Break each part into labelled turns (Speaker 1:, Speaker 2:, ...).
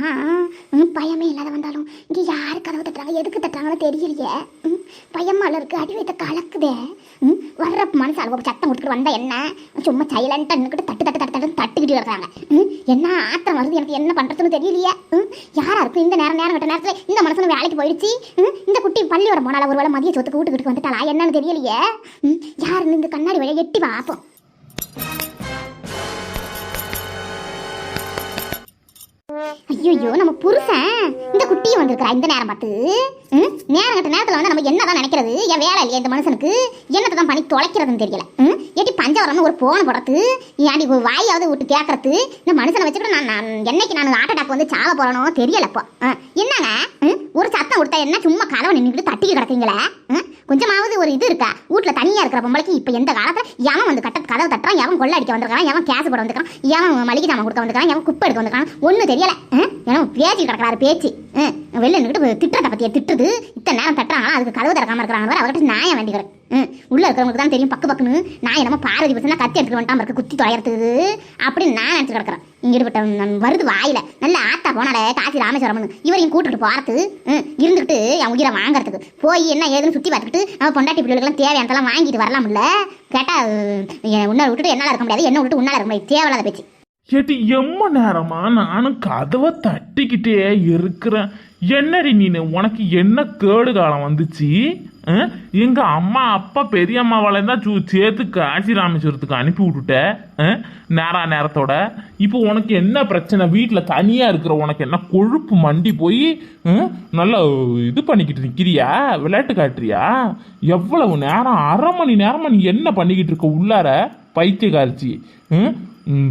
Speaker 1: தான் பயமே இல்லாத வந்தாலும் இங்கே யார் கதவு தட்டுறாங்க? எதுக்கு தட்டுறாங்கன்னு தெரியலையே. ம், பயமால இருக்கு. அடி வைத்த கலக்குதே. ம், வர்ற மனசு அளவு சத்தம் கொடுத்துட்டு வந்தா என்ன? சும்மா சைலண்டாக நின்றுக்கிட்டு தட்டு தட்டு தட்டு தட்டு தட்டுக்கிட்டு வர்றாங்க ம், என்ன ஆத்திரம் வருது? எனக்கு என்ன பண்ணுறதுன்னு தெரியலையே. ம், யாரா இருக்கும்? இந்த நேரம் நேரம் கட்ட நேரத்தில் இந்த மனசு வேலைக்கு போயிடுச்சு. ம், இந்த குட்டி பள்ளியோட போனால ஒரு வேளை மதிய சொத்துக்கு வீட்டுக்கிட்டு வந்துட்டாளா? என்னன்னு தெரியலையே. ம், யாருன்னு இந்த கண்ணாடி வழியை எட்டி பார்ப்போம். ஐயோ நம்ம புருஷன். இந்த குட்டியும் வந்திருக்கிறா. இந்த நேரம் பார்த்து. ம், நேரம் கட்ட நேரத்தில் வந்து நம்ம என்ன தான் நினைக்கிறது? என் வேலை இல்லையா இந்த மனுஷனுக்கு. என்னத்தை தான் பண்ணி தொலைக்கிறதுன்னு தெரியல. ம், எட்டி பஞ்சவரம்னு ஒரு போன போடுறது ஏன்டி வாயாவது விட்டு கேட்கறது இந்த மனுஷனை வச்சுக்கிட்டு நான் நான் என்னைக்கு நான் ஹார்ட் அட்டாக் வந்து சாவ போகிறனோ தெரியலப்போ ஆ, என்னங்க? ஒரு சத்தம் கொடுத்தா என்ன? சும்மா கதவை நின்றுட்டு தட்டிக்கு கிடக்குங்களே கொஞ்சமாவது ஒரு இது இருக்கா? வீட்டில் தனியாக இருக்கிற பொம்பளைக்கு இப்போ எந்த காலத்தில் எவன் வந்து கட்ட கதவை தட்டுறான்? எவன் கொள்ள அடிக்க வந்திருக்கான்? எவன் கேஸ் போட வந்திருக்கான்? எவன் மளிகை ஜாமான் கொடுக்க வந்திருக்கான்? எவன் குப்பை எடுக்க வந்திருக்கான் ஒன்றும் தெரியல. ஏன்னா பேச்சு கிடக்கிறாரு பேச்சு. ம், வெளில நின்றுட்டு திட்டுறத பற்றிய திட்டுறது? இத்தனை நேரம் தட்டுறாங்க அதுக்கு கதவு திறக்காம இருக்கிறாங்க அவர்கிட்ட நியாயம் வேண்டி ம், உள்ள இருக்கிறவங்களுக்கு தான் தெரியும் பக்கு பக்குன்னு. நான் என்னமோ பாரதி பசங்க கத்தி எடுத்துட்டு வந்துட்டாம இருக்கு குத்தி தொலைகிறது அப்படின்னு நான் நினச்சி கிடக்கிறேன். இங்கே இருப்பட்ட வருது வாயில. நல்ல ஆத்தா போனாலே காசி ராமேஸ்வரம்னு. இவரையும் கூட்டிட்டு போகிறது இருந்துக்கிட்டு என் உயிரை வாங்குறதுக்கு. போய் என்ன ஏதுன்னு சுற்றி பார்த்துக்கிட்டு நம்ம பொண்டாட்டி பிள்ளைகளுக்கெல்லாம் தேவையானதெல்லாம் வாங்கிட்டு வரலாம்ல? கேட்டா அஹ், உன்னை விட்டுட்டு என்னால் இருக்க முடியாது. என்ன விட்டுட்டு உன்னால் இருக்க முடியாது. தேவையில்லாத பேச்சு.
Speaker 2: கேட்டு எம்ம நேரமா நானும் கதவை தட்டிக்கிட்டே இருக்கிறேன். என்னடி நீனு? உனக்கு என்ன கேடு காலம் வந்துச்சு? ஆ? எங்க அம்மா அப்பா பெரியம்மாவால தான் சூ சேர்த்து காசி ராமேஸ்வரத்துக்கு அனுப்பி விட்டுட்ட. நேரா நேரத்தோட. இப்போ உனக்கு என்ன பிரச்சனை? வீட்டில் தனியாக இருக்கிற உனக்கு என்ன கொழுப்பு மண்டி போய் நல்லா இது பண்ணிக்கிட்டு நிற்கிறியா விளையாட்டு காட்டுறியா? எவ்வளவு நேரம் அரை மணி நேரமாக நீ என்ன பண்ணிக்கிட்டு இருக்க உள்ளார? பைத்தியக்காரிச்சி. ம்?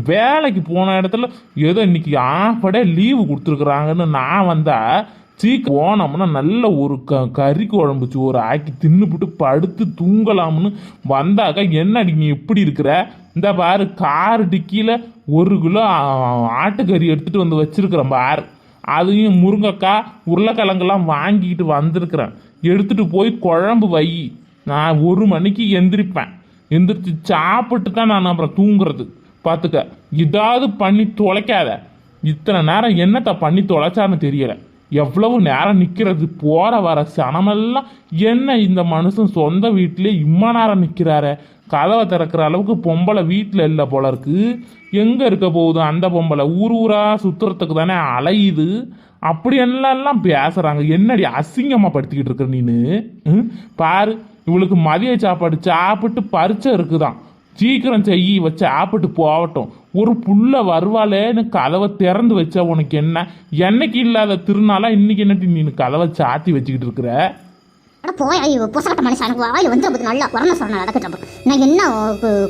Speaker 2: வேலைக்கு போன இடத்துல ஏதோ இன்னைக்கு ஆஃபடே லீவு கொடுத்துருக்குறாங்கன்னு நான் வந்தால் சீக்கிரம் போனோம்னா நல்ல ஒரு க கறி குழம்பு ஒரு ஆக்கி தின்னுபிட்டு படுத்து தூங்கலாம்னு வந்தாக்கா என்னடி நீ எப்படி இருக்கிற? இந்த பாரு கார் டிக்கியில் ஒரு கிலோ ஆட்டுக்கறி எடுத்துகிட்டு வந்து வச்சுருக்குறேன் பாரு. அதையும் முருங்கைக்காய் உருளைக்கிழங்கெல்லாம் வாங்கிட்டு வந்திருக்கிறேன். எடுத்துகிட்டு போய் குழம்பு வை. நான் ஒரு மணிக்கு எந்திரிப்பேன். எந்திரிச்சு சாப்பிட்டு தான் நான் அப்புறம் தூங்குறது. பார்த்துக்க. இதாவது பண்ணி தொலைக்காத. இத்தனை நேரம் என்னத்தை பண்ணி தொலைச்சான்னு தெரியலை. எவ்வளவு நேரம் நிற்கிறது போற வர சனமெல்லாம் என்ன இந்த மனுஷன் சொந்த வீட்டிலே இம்மா நேரம் நிற்கிறாரே கதவை திறக்கிற அளவுக்கு பொம்பளை வீட்டில் இல்லை போல இருக்கு. எங்கே இருக்க போகுது அந்த பொம்பளை? ஊர் ஊராக சுற்றுறதுக்கு தானே அலையுது. அப்படி எல்லாம் பேசுகிறாங்க என்னடி அசிங்கமாக படுத்திக்கிட்டு இருக்க நீனு? ம்? பாரு இவளுக்கு மதிய சாப்பாடு சாப்பிட்டு பரிச்சை இருக்குதான். சீக்கிரம் செய்யி வச்சு சாப்பிட்டு போகட்டும். ஒரு புள்ள வருவாளேன்னு கதவை திறந்து வச்சா உனக்கு என்ன? என்னைக்கு இல்லாத திருநாளா இன்னைக்கு என்னட்டி நீ கதவை சாத்தி வச்சுக்கிட்டு இருக்கிற?
Speaker 1: அட போய் ஐயோ பொசகட்ட மனுஷன் எனக்கு வாயில் வந்து பத்தி நல்லா குறந்த சொன்ன நடக்கட்டும் நான் என்ன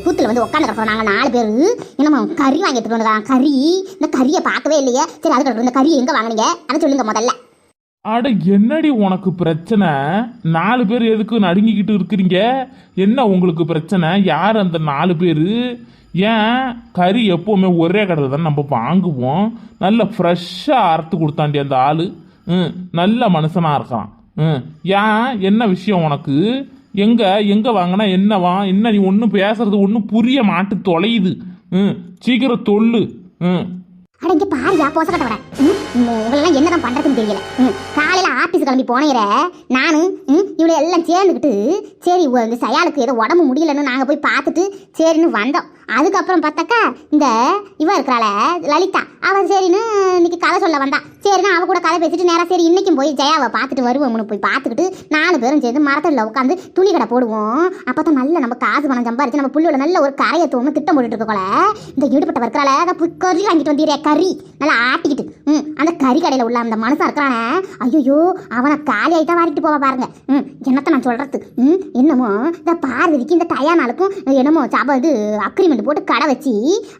Speaker 1: கூத்துல வந்து நாங்கள் நாலு பேர். என்னம்மா கறி வாங்கி எடுத்துட்டு வந்தா கறி? இந்த கறியை பார்க்கவே இல்லையே. சரி அதுக்கு இந்த கறியை எங்கே வாங்குனீங்க? அதை சொல்லுங்க முதல்ல.
Speaker 2: அட என்னடி உனக்கு பிரச்சனை? நாலு பேர் எதுக்கு நடுங்கிக்கிட்டு இருக்கிறீங்க? என்ன உங்களுக்கு பிரச்சனை? யார் அந்த நாலு பேர்? ஏன் கறி எப்போவுமே ஒரே கடையில் தான் நம்ம வாங்குவோம்? நல்ல ஃப்ரெஷ்ஷாக அறுத்து கொடுத்தாண்டி அந்த ஆள். ம் நல்ல மனுஷனாக இருக்கான். ம் ஏன்? என்ன விஷயம் உனக்கு? எங்கே எங்கே வாங்கினா என்னவா? என்ன நீ ஒன்றும் பேசுறது ஒன்றும் புரிய மாட்டு தொலையுது. ம் சீக்கிரம் தொல்லு. ம்.
Speaker 1: அட இங்கே பாரியா பொசகட்ட விட. உங்களெல்லாம் என்னதான் பண்ணுறதுன்னு தெரியல. ம், காலையில ஆஃபீஸ் கிளம்பி போனேற நானும் ம், இவளை எல்லாம் சேர்ந்துக்கிட்டு சரி உ- இந்த சயாளுக்கு ஏதோ உடம்பு முடியலன்னு நாங்கள் போய் பார்த்துட்டு சரின்னு வந்தோம். அதுக்கப்புறம் பார்த்தாக்கா இந்த இவ இருக்கிறாள லலிதா. அவன் சரின்னு இன்னைக்கு கதை சொல்ல வந்தா. சரினா அவ கூட கதை பேசிட்டு நேராக சரி இன்னைக்கும் போய் ஜெயாவை பார்த்துட்டு வருவோம்னு போய் பார்த்துக்கிட்டு நாலு பேரும் சேர்ந்து மரத்தில் உட்காந்து துணி கடை போடுவோம். அப்போ தான் நல்ல நம்ம காசு பணம் சம்பாரிச்சு நம்ம புள்ளோட நல்ல ஒரு கரையை தோணும் திட்டம் போட்டுட்டு இருக்கோல இந்த ஈடுபட்ட இருக்கிறாள அதை கறி வாங்கிட்டு வந்தீரே கறி. நல்லா ஆட்டிக்கிட்டு. ம் அந்த கறி கடையில் உள்ள அந்த மனுஷன் இருக்கிறானே. ஐயோ அவனை காலி தான் வாரிட்டு போவா பாருங்க. ம் என்னத்தை நான் சொல்கிறது ம் என்னமோ இந்த பார்வதிக்கு இந்த தயானாலுக்கும் என்னமோ சப இது அக்ரிமெண்ட் போட்டு கடை வச்சு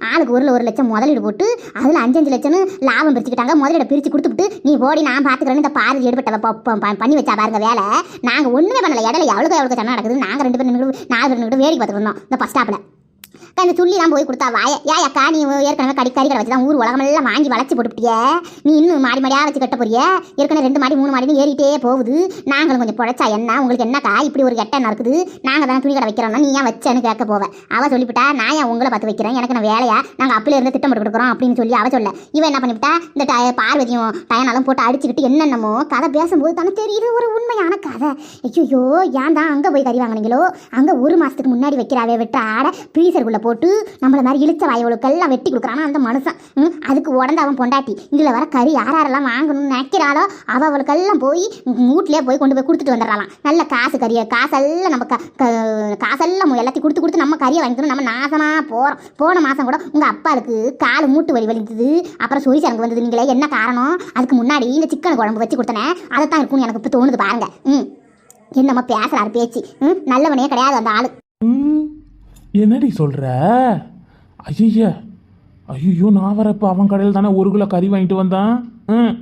Speaker 1: ஆளுக்கு ஒரு ஒரு லட்சம் முதலீடு போட்டு அதில் அஞ்சு அஞ்சு லட்சம்னு லாபம் பிரிச்சுக்கிட்டாங்க. முதலீட பிரித்து கொடுத்துட்டு நீ போடி நான் பார்த்துக்கிறேன்னு இந்த பாரதி எடுப்பட்ட பண்ணி வச்சா பாருங்க வேலை. நாங்கள் ஒன்றுமே பண்ணல. இடையில எவ்வளோ எவ்வளோ சண்டை நடக்குது. நாங்கள் ரெண்டு பேரும் நாலு பேர் வேடிக்கை பார்த்துட்டு இருந்தோம். இந்த பஸ் ஸ்டாப்பில் அந்த துள்ளி தான் போய் கொடுத்தா வாய. ஏ அக்கா நீ ஏற்கனவே கடி கறி கடை வச்சு தான் ஊர் உலகமெல்லாம் வாங்கி வளைச்சு போட்டுப்பிட்டிய. நீ இன்னும் மாடி மாடியாக வச்சு கட்ட போறிய? ஏற்கனவே ரெண்டு மாடி மூணு மாடி ஏறிட்டே போகுது. நாங்களும் கொஞ்சம் பொழைச்சா என்ன? உங்களுக்கு என்னக்கா? இப்படி ஒரு கெட்ட நடக்குது நாங்கள் தானே துணி கடை வைக்கிறோம்னா நீ ஏன் வச்சேன்னு கேட்க போவேன் அவ சொல்லிவிட்டா நான் ஏன் உங்களை பார்த்து வைக்கிறேன்? எனக்கு நான் வேலையா? நாங்கள் அப்பிலே இருந்து திட்டம் போட்டு கொடுக்குறோம் அப்படின்னு சொல்லி அவ சொல்ல. இவன் என்ன பண்ணிவிட்டா இந்த டய பார்வதியும் டயனாலும் போட்டு அடிச்சுக்கிட்டு என்னென்னமோ கதை பேசும்போது தானே தெரியுது ஒரு உண்மையான கதை. ஐயோ ஏன் தான் அங்கே போய் கறி வாங்குனீங்களோ? அங்கே ஒரு மாதத்துக்கு முன்னாடி வைக்கிறாவே விட்டு? ஆட ஃப்ரீசருக்குள்ளே போட்டு நம்மள மாதிரி இழுச்ச வாயவளுக்கெல்லாம் வெட்டி கொடுக்குறானா அந்த மனுஷன். ம், அதுக்கு உடந்த அவன் பொண்டாட்டி. இதில் வர கறி யார் யாரெல்லாம் வாங்கணும்னு நினைக்கிறாளோ அவளுக்கெல்லாம் போய் வீட்லேயே போய் கொண்டு போய் கொடுத்துட்டு வந்துடலாம் நல்ல காசு கறியை காசெல்லாம் நம்ம க- க- காசெல்லாம் எல்லாத்தையும் கொடுத்து கொடுத்து நம்ம கறியை வாங்கிக்கணும் நம்ம நாசமாக போகிறோம் போன மாதம் கூட உங்கள் அப்பாவுக்கு கால் மூட்டு வலி வலிந்தது அப்புறம் சொரி சரங்கு வந்தது. நீங்களே என்ன காரணம்? அதுக்கு முன்னாடி இந்த சிக்கன் குழம்பு வச்சு கொடுத்தனே அதை தான் இருக்கும்னு எனக்கு இப்போ தோணுது பாருங்க. ம். என்னம்மா பேசுகிறாரு பேச்சு. ம் நல்லவனே கிடையாது அந்த ஆளு.
Speaker 2: ம், என்னடி சொல்கிற ஐய ஐயோ நான் வரப்போ அவன் கடையில் தானே ஒரு கிலோ கறி வாங்கிட்டு வந்தான். ம்.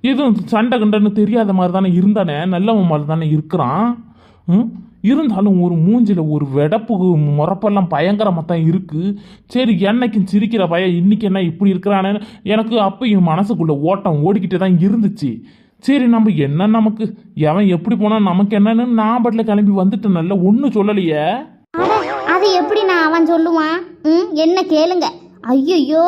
Speaker 2: எதுவும் சண்டை கண்டன்னு தெரியாத மாதிரி தானே இருந்தானே? நல்லவன் மாதிரி தானே இருக்கிறான். ம். இருந்தாலும் ஒரு மூஞ்சில் ஒரு வெடப்பு முறப்பெல்லாம் பயங்கரமாக தான் இருக்குது சரி என்னைக்கும் சிரிக்கிற பையன் இன்றைக்கி என்ன இப்படி இருக்கிறானேன்னு எனக்கு அப்போ என் ஓட்டம் ஓடிக்கிட்டே தான் இருந்துச்சு. சரி நம்ம என்ன நமக்கு? எவன் எப்படி போனால் நமக்கு என்னன்னு நான் பட்டில் கிளம்பி வந்துட்டேன் நல்ல ஒன்றும் சொல்லலையே
Speaker 1: அது எப்படி நான் அவன் சொல்லுவான்? ம் என்ன கேளுங்க. ஐயையோ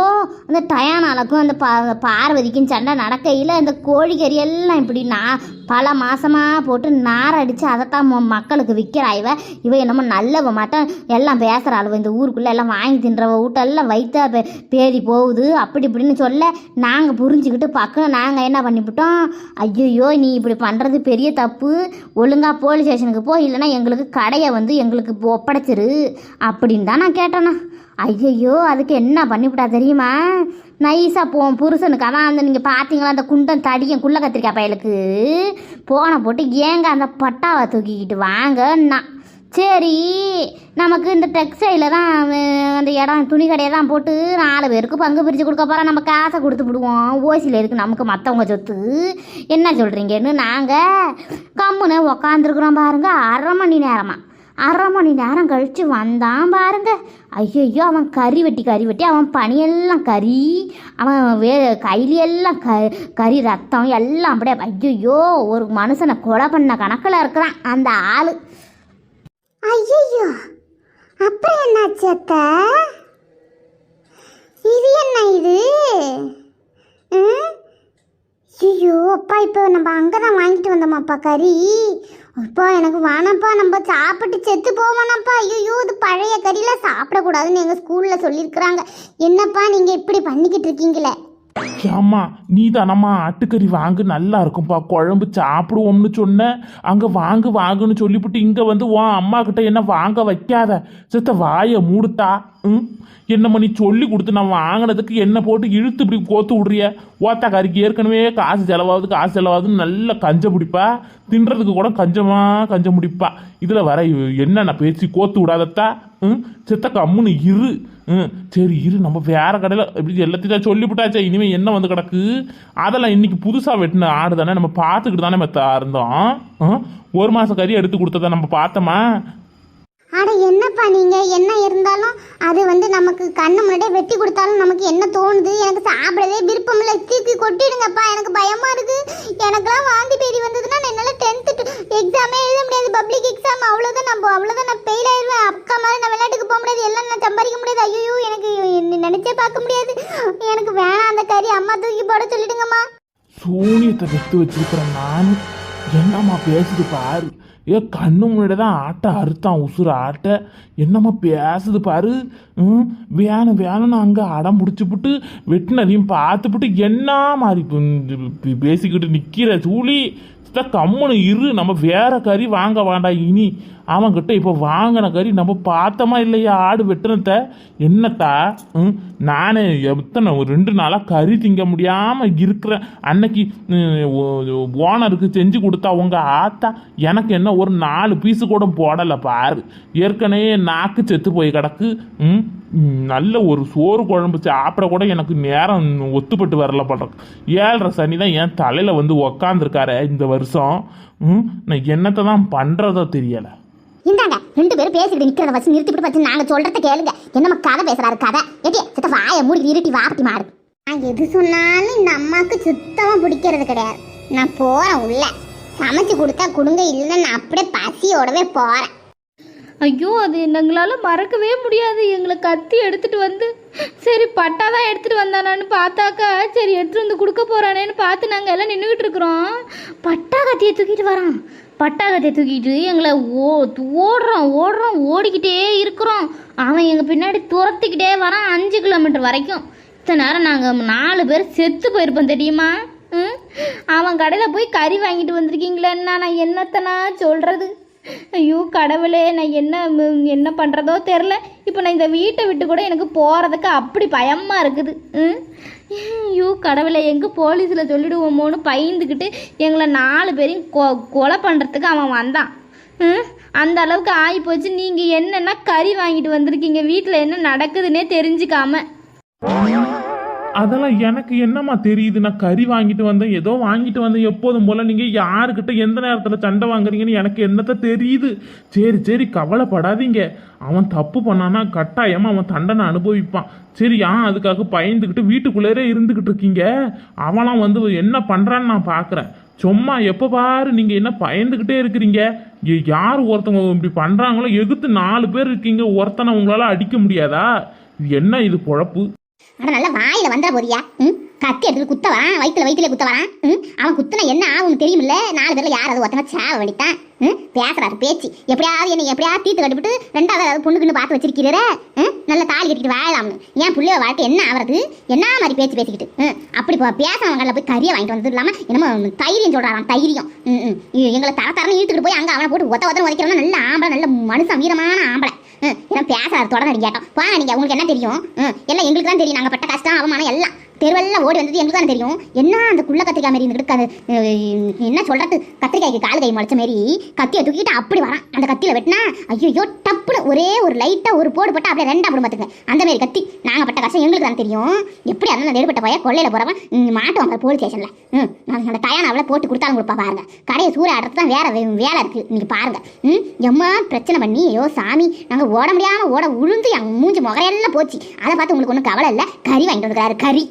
Speaker 1: அந்த டயானாலுக்கும் அந்த பா பார்வதிக்கும் சண்டை நடக்கையில் அந்த கோழிக்கறி எல்லாம் இப்படி நான் பல மாதமாக போட்டு நார் அடித்து அதைத்தான் ம- மக்களுக்கு விற்கிறா இவ. இவ என்னமோ நல்லவ மாட்டம் எல்லாம் பேசுகிற அளவு இந்த ஊருக்குள்ளே எல்லாம் வாங்கி தின்றவ வீட்டெல்லாம் வைத்தா பே பேதி போகுது. அப்படி இப்படின்னு சொல்ல நாங்கள் புரிஞ்சுக்கிட்டு பக்கம் நாங்கள் என்ன பண்ணிவிட்டோம்? ஐயையோ நீ இப்படி பண்ணுறது பெரிய தப்பு. ஒழுங்காக போலீஸ் ஸ்டேஷனுக்கு போ. இல்லைன்னா எங்களுக்கு கடையை வந்து எங்களுக்கு ஒப்படைச்சிரு. அப்படின்னு தான் நான் கேட்டேண்ணா ஐயையோ அதுக்கு என்ன பண்ணிவிட்டா தெரியுமா? நைஸாக போவோம் புருஷனுக்கு. அதான் அந்த நீங்கள் பார்த்தீங்களா அந்த குண்டம் தடியும் குள்ள கத்திரிக்காய் பயலுக்கு. போனை போட்டு ஏங்க அந்த பட்டாவை தூக்கிக்கிட்டு வாங்கன்னா? சரி நமக்கு இந்த டெக்ஸ்டைலில் தான் அந்த இடம் துணி கடையை தான் போட்டு நாலு பேருக்கு பங்கு பிரித்து கொடுக்க போகிறோம் நம்ம காசை கொடுத்து விடுவோம். ஓசியில் இருக்குது நமக்கு மற்றவங்க சொத்து. என்ன சொல்கிறீங்கன்னு நாங்கள் கம்முன்னு உக்காந்துருக்குறோம் பாருங்கள் அரை மணி நேரமாக அரை மணி நேரம் கழித்து வந்தான் பாருங்க. ஐயோ அவன் கறி வெட்டி கறி வெட்டி அவன் பனியெல்லாம் கறி அவன் வே கையிலெல்லாம் க கறி ரத்தம் எல்லாம் அப்படியே ஐயோ ஒரு மனுஷனை கொலை பண்ண கணக்கில் இருக்கிறான் அந்த ஆள். ஐயோ அப்புறம் என்னாச்சு அத்தை? இது என்ன இது? ஐயோ அப்பா இப்போ நம்ம அங்கே தான் வாங்கிட்டு வந்தோமாப்பா கறி? அப்பா எனக்கு வேணாம்ப்பா. நம்ம சாப்பிட்டு செத்து போவோனாப்பா ஐயோ இது பழைய கறிலாம் சாப்பிடக்கூடாதுன்னு எங்கள் ஸ்கூலில் சொல்லியிருக்கிறாங்க. என்னப்பா நீங்கள் இப்படி பண்ணிக்கிட்டு இருக்கீங்களே?
Speaker 2: ஏம்மா நீ தானம்மா ஆட்டுக்கறி வாங்கு நல்லா இருக்கும்ப்பா குழம்பு சாப்பிடுவோம்னு சொன்ன அங்கே வாங்கு வாங்குன்னு சொல்லிவிட்டு இங்கே வந்து உன் அம்மா கிட்ட என்ன வாங்க வைக்காத? சித்த வாயை மூடுத்தா? ம்? என்னம்மா நீ சொல்லி கொடுத்து நான் வாங்கினதுக்கு என்ன போட்டு இழுத்து இப்படி கோத்து விட்றிய? ஓத்தா கறிக்கு ஏற்கனவே காசு செலவாகுது காசு செலவாகுதுன்னு நல்ல கஞ்ச பிடிப்பா. தின்றதுக்கு கூட கஞ்சமாக கஞ்ச முடிப்பா. இதில் வர என்னென்ன பேச்சு கோத்து விடாதத்தா? ம்? சித்த கம்முன்னு இரு. ம்? சரி இரு. நம்ம வேற கடையில் இப்படி எல்லாத்தையும் தான் சொல்லிவிட்டாச்சே இனிமேல் என்ன வந்து கிடக்கு? அதெல்லாம் இன்னைக்கு புதுசாக வெட்டின ஆடு தானே. நம்ம பார்த்துக்கிட்டு தானே மெத்த இருந்தோம். ம்? ஒரு மாதம் கறி எடுத்து கொடுத்ததை நம்ம பார்த்தோமா?
Speaker 1: ஆனால் என்னப்பா நீங்கள் என்ன இருந்தாலும் அது வந்து நமக்கு கண்ணு முன்னாடியே வெட்டி கொடுத்தாலும் நமக்கு என்ன தோணுது? எனக்கு சாப்பிடவே விருப்பம் இல்லை. தூக்கி கொட்டிடுங்கப்பா. எனக்கு பயமாக இருக்குது எனக்கெல்லாம் வாந்தி பேடி வந்ததுன்னா நான் டென்த்து எக்ஸாமே எழுத முடியாது. பப்ளிக் எக்ஸாம் அவ்வளோதான் நம்ம அவ்வளோதான் நான் ஃபெயில் ஆயிடுவேன் அக்கா மாதிரி நான் விளையாட்டுக்கு போக முடியாது. எல்லாம் நான் சம்பாதிக்க முடியாது. ஐயோ எனக்கு நினச்சே பார்க்க முடியாது. எனக்கு வேணாம் அந்த கறி. அம்மா தூக்கி போட சொல்லிடுங்கம்மா.
Speaker 2: சூனியத்தை வெத்து வச்சிருக்கிறேன் நான் என்னம்மா பேசுது பாரு. ஏ கண்ணு முன்னாடி தான் ஆட்டை அறுத்தான் உசுறு ஆட்டை. என்னம்மா பேசுது பாரு. ம் வேணும் வேணும்னு அங்கே அடம் பிடிச்சிப்புட்டு வெட்டினதையும் பார்த்துப்புட்டு என்ன மாதிரி பேசிக்கிட்டு நிற்கிற சூழி? கம்முன்னு இரு. நம்ம வேற கறி வாங்க வேண்டாம் இனி. அவன்கிட்ட இப்போ வாங்கின கறி நம்ம பார்த்தோமா இல்லையா? ஆடு வெட்டினத்த என்னத்தா? ம்? நானே எத்தனை ஒரு ரெண்டு நாளாக கறி திங்க முடியாமல் இருக்கிறேன். அன்னைக்கு ஓனருக்கு செஞ்சு கொடுத்தா உங்கள் ஆத்தா எனக்கு என்ன ஒரு நாலு பீஸு கூட போடலை பாரு. ஏற்கனவே நாக்கு செத்து போய் கிடக்கு. ம்? நல்ல ஒரு சோறு குழம்பு சாப்பிட கூட எனக்கு நேரம் ஒத்துப்பட்டு வரல பண்றேன் ஏழரை சனி தான் என் தலையில் வந்து உக்காந்துருக்காரு இந்த வருஷம். ம்? நான் என்னத்தை தான் பண்ணுறதோ தெரியலை.
Speaker 1: இந்தாங்க ரெண்டு பேரும் பேசிக்கிட்டு நிக்கிறத வச்சு நிறுத்திவிட்டு வச்சு நாங்க சொல்றத கேளுங்க. என்னம்மா கதை பேசுறாரு கதை. ஏட்டி சித்த வாயை மூடி இருட்டி வாப்பட்டி மாறு. நான் எது சொன்னாலும் இந்த அம்மாவுக்கு சுத்தமா பிடிக்கிறது கிடையாது. நான் போறேன் உள்ள. சமைச்சு கொடுத்தா கொடுங்க இல்லைன்னா நான் அப்படியே பசியோடவே போறேன்.
Speaker 3: ஐயோ அது எங்களால் மறக்கவே முடியாது. எங்களை கத்தி எடுத்துட்டு வந்து சரி பட்டா தான் எடுத்துட்டு வந்தானான்னு பார்த்தாக்கா சரி எடுத்துட்டு வந்து கொடுக்க போறானேன்னு பார்த்து நாங்கள் எல்லாம் நின்றுக்கிட்டு இருக்கிறோம். பட்டா கத்தியை தூக்கிட்டு வரான். பட்டாகத்தை தூக்கிட்டு எங்களை ஓ ஓடுறோம் ஓடுறோம் ஓடிக்கிட்டே இருக்கிறோம். அவன் எங்கள் பின்னாடி துரத்திக்கிட்டே வரான் அஞ்சு கிலோமீட்டர் வரைக்கும். இத்தனை நேரம் நாங்கள் நாலு பேர் செத்து போயிருப்போம் தெரியுமா? ம்? அவன் கடையில் போய் கறி வாங்கிட்டு வந்திருக்கீங்களேன்னா நான் என்னத்தனா சொல்கிறது ஐயோ கடவுளே நான் என்ன என்ன பண்ணுறதோ தெரில இப்போ நான் இந்த வீட்டை விட்டு கூட எனக்கு போகிறதுக்கு அப்படி பயமாக இருக்குது. ம்? ஐயோ கடவுளை எங்கே போலீஸில் சொல்லிடுவோமோன்னு பயந்துக்கிட்டு எங்களை நாலு பேரையும் கொ கொலை பண்ணுறதுக்கு அவன் வந்தான். ம்? அந்த அளவுக்கு ஆகி போச்சு நீங்கள் என்னென்னா கறி வாங்கிட்டு வந்திருக்கீங்க. வீட்டில் என்ன நடக்குதுன்னே தெரிஞ்சுக்காம.
Speaker 2: அதெல்லாம் எனக்கு என்னம்மா தெரியுது? நான் கறி வாங்கிட்டு வந்தேன் ஏதோ வாங்கிட்டு வந்தேன் எப்போதும் போல. நீங்கள் யாருக்கிட்ட எந்த நேரத்தில் சண்டை வாங்குறீங்கன்னு எனக்கு என்னத்த தெரியுது? சரி சரி கவலைப்படாதீங்க. அவன் தப்பு பண்ணானா கட்டாயமாக அவன் தண்டனை அனுபவிப்பான். சரி ஏன் அதுக்காக பயந்துக்கிட்டு வீட்டுக்குள்ளேரே இருந்துக்கிட்டு இருக்கீங்க? அவனாம் வந்து என்ன பண்ணுறான்னு நான் பார்க்குறேன் சும்மா எப்போ பாரு நீங்கள் என்ன பயந்துக்கிட்டே இருக்கிறீங்க? யார் ஒருத்தவங்க இப்படி பண்ணுறாங்களோ எகுத்து நாலு பேர் இருக்கீங்க. ஒருத்தனை உங்களால் அடிக்க முடியாதா? என்ன இது பொழப்பு?
Speaker 1: அட நல்ல வாயில வந்துட போதியா ம்? கத்தி எடுத்து குத்த வரான் வயிற்றுல வயிற்றுல குத்த வரான். ம்? அவன் குத்துனா என்ன ஆகும்னு தெரியுமில்ல. நாலு பேர்ல யாராவது ஒருத்தங்க சேவை வேண்டித்தான். ம்? பேசுறாரு பேச்சு. எப்படியாவது என்ன எப்படியாவது தீத்து கட்டுவிட்டு ரெண்டாவது ஏதாவது பொண்ணுக்குன்னு பார்த்து வச்சிருக்கிறீர. ம்? நல்ல தாலி கட்டிட்டு வாழலாம்னு. ஏன் புள்ளைய வாழ்க்கை என்ன ஆகிறது என்ன மாதிரி பேச்சு பேசிக்கிட்டு? ம்? அப்படி போ பேசுறவங்கள போய் கறியை வாங்கிட்டு வந்தது இல்லாமல் என்னமோ தைரியம் சொல்றாராம் தைரியம். ம் ம். எங்களை தர தரன்னு இழுத்துக்கிட்டு போய் அங்க அவனை போட்டு ஒத்த ஒத்தனை உதைக்கிறவன நல்ல ஆம்பளை நல்ல மனுஷன் வீரமான ஆம்பளை. ஏன்னா பேசுறாரு தொடர்ந்து கேட்டோம். வாங்க நீங்க உங்களுக்கு என்ன தெரியும்? எல்லாம் எங்களுக்கு தான் தெரியும். நாங்க பட்ட கஷ்டம் அவமானம் எல்லாம். தெருவெல்லாம் ஓடி வந்தது எங்களுக்கு தானே தெரியும்? என்ன அந்த குள்ள கத்திரிக்காய் மாதிரி இருந்துட்டு அது என்ன சொல்றது? கத்திரிக்காய்க்கு கால் கை முளைச்ச மாரி கத்தியை தூக்கிட்டு அப்படி வரான். அந்த கத்தியில வெட்டினா ஐயோ டப்புனு ஒரே ஒரு லைட்டா ஒரு போடு போட்டு அப்படியே ரெண்டா போடும் பார்த்துங்க அந்த மாரி கத்தி நாங்கள் பட்ட கஷ்டம் எங்களுக்கு தானே தெரியும்? எப்படி இருந்தாலும் அந்த நெருப்பட்ட போய் கொள்ளையில போறவன் மாட்டுவாங்க போலீஸ் ஸ்டேஷன்ல ம் அந்த டயான் அவளை போட்டு கொடுத்தாலும் கொடுப்பா பாருங்க. கடையை சூறாடுறது தான் வேற வேலை இருக்கு. நீங்க பாருங்க. ம் எம்மா பிரச்சனை பண்ணி ஐயோ சாமி நாங்க ஓட முடியாம ஓட உளுந்து என் மூஞ்சி முகையெல்லாம் போச்சு. அதை பார்த்து உங்களுக்கு ஒன்றும் கவலை இல்லை? கறி வாங்கிட்டு வந்துக்கிறாரு கறி.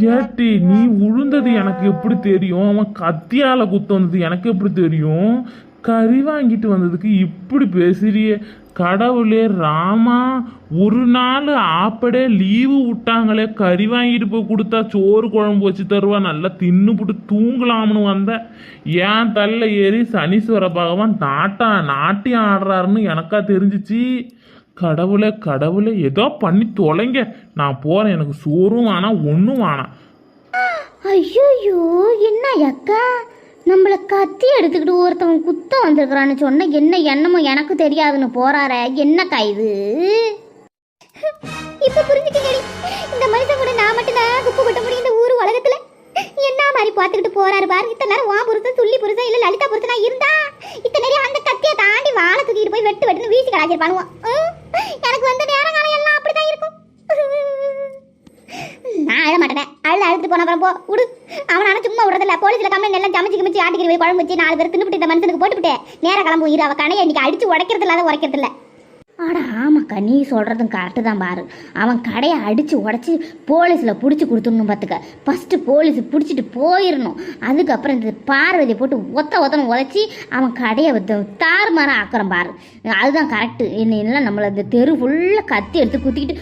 Speaker 2: ஏட்டி நீ உழுந்தது எனக்கு எப்படி தெரியும்? அவன் கத்தியால குத்து வந்தது எனக்கு எப்படி தெரியும்? கறி வாங்கிட்டு வந்ததுக்கு இப்படி பேசுறியே. கடவுளே ராமா ஒரு நாள் ஆப்படே லீவு விட்டாங்களே. கறி வாங்கிட்டு போய் கொடுத்தா சோறு குழம்பு வச்சு தருவா. நல்லா தின்னு போட்டு தூங்கலாம்னு வந்தேன் ஏன் தள்ள ஏறி சனீஸ்வர பகவான் நாட்டா நாட்டியம் ஆடுறாருன்னு எனக்கா தெரிஞ்சிச்சு. கடவுளே கடவுளே ஏதோ பண்ணி தொலைங்க. நான் போறேன். எனக்கு சோறும் வேணாம் ஒன்றும் வேணாம்.
Speaker 3: ஐயோ என்ன அக்கா? நம்மளை கத்தி எடுத்துக்கிட்டு ஒருத்தவன் குத்த வந்திருக்கிறான்னு சொன்ன என்ன என்னமோ எனக்கு தெரியாதுன்னு போறார. என்னக்கா இது?
Speaker 1: இப்ப புரிஞ்சுக்கங்கடி இந்த மனுஷன் கூட நான் மட்டும் தான் குப்பு கொட்ட முடியும் இந்த ஊர் உலகத்துல. என்ன மாதிரி பார்த்துக்கிட்டு போறாரு பாரு. இத்தனை நேரம் வா புருஷன் துள்ளி புருஷன் இல்ல லலிதா புருஷனா இருந்தா? இத்தனை நேரம் அந்த கத்தியை தாண்டி வாழை தூக்கிட்டு போய் வெட்டு வெட்டுன்னு வீசி கலாச்சிருப்பானுவான் எனக்கு வந்த நேரம் காலம் எல்லாம் அப்படிதான் இருக்கும். நான் அழ மாட்டேன். அழுது அழுத்து போன அப்புறம் போ விடு அவனால சும்மா விடுறதில்ல. போலீஸ்ல கம்ப்ளைண்ட் எல்லாம் சமைச்சு கிமிச்சு ஆட்டுக்கறி போய் குழம்பு வச்சு நாலு பேர் தின்னுபிட்டு இந்த மனுஷனுக்கு போட்டுவிட்டு நேர கிளம்பு இரு அவ கணையை இன்னைக்கு அடிச்சு உடைக்கிறது இல்லாத உடைக்கிறது இல்லை
Speaker 3: ஆனால் ஆமாக்கா நீ சொல்கிறதும் கரெக்டு தான் பாரு. அவன் கடையை அடித்து உடச்சி போலீஸில் பிடிச்சி கொடுத்துடணும் பார்த்துக்க ஃபஸ்ட்டு போலீஸ் பிடிச்சிட்டு போயிடணும் அதுக்கப்புறம் இந்த பார்வதியை போட்டு ஒத்த ஒத்தனை உதச்சி அவன் கடையை வந்து தாறுமாற ஆக்குறான் பாரு. அதுதான் கரெக்டு என்ன நம்மளை இந்த தெரு ஃபுல்லாக கத்தி எடுத்து குத்திக்கிட்டு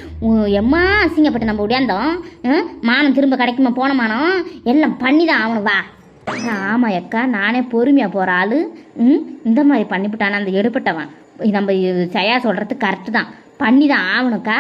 Speaker 3: எம்மா அசிங்கப்பட்டு நம்ம உடையாந்தோம் மானம் திரும்ப கிடைக்குமா போன மானம்? எல்லாம் பண்ணி தான் ஆகணும் வா. ஆமாம் அக்கா நானே பொறுமையாக போகிற ஆள். ம் இந்த மாதிரி பண்ணிவிட்டான அந்த எடுப்பட்டவன் நம்ம இது சொல்கிறது கரெக்டு தான். பண்ணி தான் ஆகணுக்கா